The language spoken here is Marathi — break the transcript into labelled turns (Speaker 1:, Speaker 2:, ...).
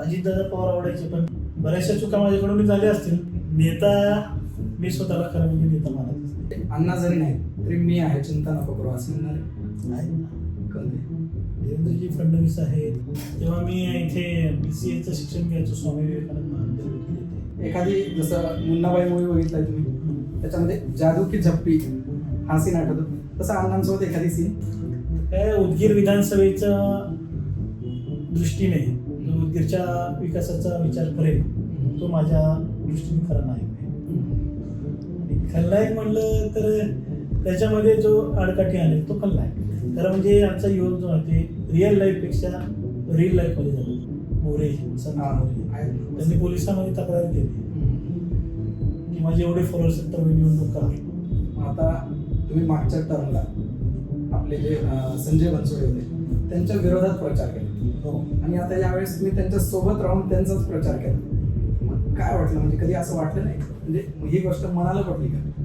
Speaker 1: अजितदादा पवार आवडायचे पण बऱ्याचशा चुका माझ्याकडून झाल्या असतील. नेता मी स्वतःला खरं म्हणजे नेता मानत असते.
Speaker 2: अण्णा जरी नाही तरी मी आहे चिंता नको करू असं म्हणणार?
Speaker 1: देवेंद्रजी फडणवीस आहेत. तेव्हा मी इथे बी सी एचं शिक्षण घ्यायचो स्वामी विवेकानंद महाविद्यालयात
Speaker 2: एखादी जसं मुन्नाबाई मूवी बघितलाय तुम्ही त्याच्यामध्ये जादू की झप्पी हा सीन आठवतो. तसं अण्णांसोबत एखादी सीन
Speaker 1: काय उदगीर विधानसभेच्या दृष्टीने जो उदगीरच्या विकासाचा विचार करेल तो माझ्या दृष्टीने खरा नाही. खलनायक म्हणलं तर त्याच्यामध्ये जो आडकाठी आले तो खलनायक. खरं म्हणजे आमचा युवक जो आहे ते रिअल लाईफपेक्षा रिअल लाईफमध्ये झाला. मोरे. त्यांनी पोलिसांमध्ये तक्रार केली की माझे एवढे फॉलोअर्स आहेत तर मी निवडणूक करा.
Speaker 2: आता तुम्ही मागच्या टर्मला आपले जे संजय बनसोडे होते त्यांच्या विरोधात प्रचार केला.
Speaker 1: हो.
Speaker 2: आणि आता यावेळेस मी त्यांच्यासोबत राहून त्यांचाच प्रचार केला. मग काय वाटलं? म्हणजे कधी असं वाटलं नाही? म्हणजे ही गोष्ट मनाला पडली का?